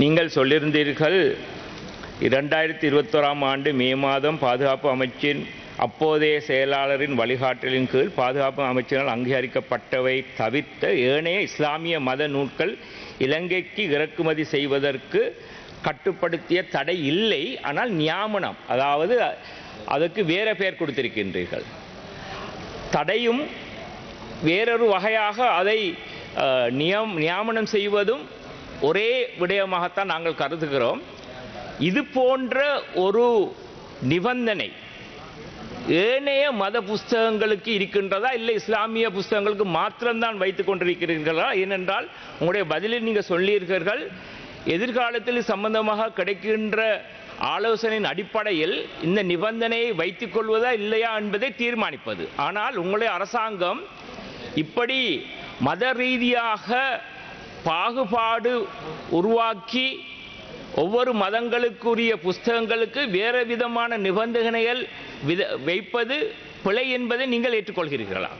நீங்கள் சொல்லியிருந்தீர்கள் இரண்டாயிரத்தி இருபத்தோராம் ஆண்டு மே மாதம் பாதுகாப்பு அமைச்சின் அப்போதைய செயலாளரின் வழிகாட்டலின் கீழ் பாதுகாப்பு அமைச்சினால் அங்கீகரிக்கப்பட்டவை தவிர்த்த ஏனைய இஸ்லாமிய மத நூல்கள் இலங்கைக்கு இறக்குமதி செய்வதற்கு கட்டுப்படுத்திய தடை இல்லை. ஆனால் நியாமனம் அதாவது அதுக்கு வேற பெயர் கொடுத்திருக்கின்றீர்கள். தடையும் வேறொரு வகையாக அதை நியம் நியாமனம் செய்வதும் ஒரே விடயமாகத்தான் நாங்கள் கருதுகிறோம். இது போன்ற ஒரு நிபந்தனை ஏனைய மத புஸ்தகங்களுக்கு இருக்கின்றதா? இல்லை இஸ்லாமிய புஸ்தகங்களுக்கு மாத்திரம்தான் வைத்துக் கொண்டிருக்கிறீர்களா? ஏனென்றால் உங்களுடைய பதிலில் நீங்கள் சொல்லீர்கள் எதிர்காலத்தில் சம்பந்தமாக கிடைக்கின்ற ஆலோசனையின் அடிப்படையில் இந்த நிபந்தனையை வைத்துக் கொள்வதா இல்லையா என்பதை தீர்மானிப்பது. ஆனால் உங்களுடைய அரசாங்கம் இப்படி மத ரீதியாக பாகுபாடு உருவாக்கி ஒவ்வொரு மதங்களுக்குரிய புஸ்தகங்களுக்கு வேறு விதமான நிபந்தனைகள் வித வைப்பது பிழை என்பதை நீங்கள் ஏற்றுக்கொள்கிறீர்களா?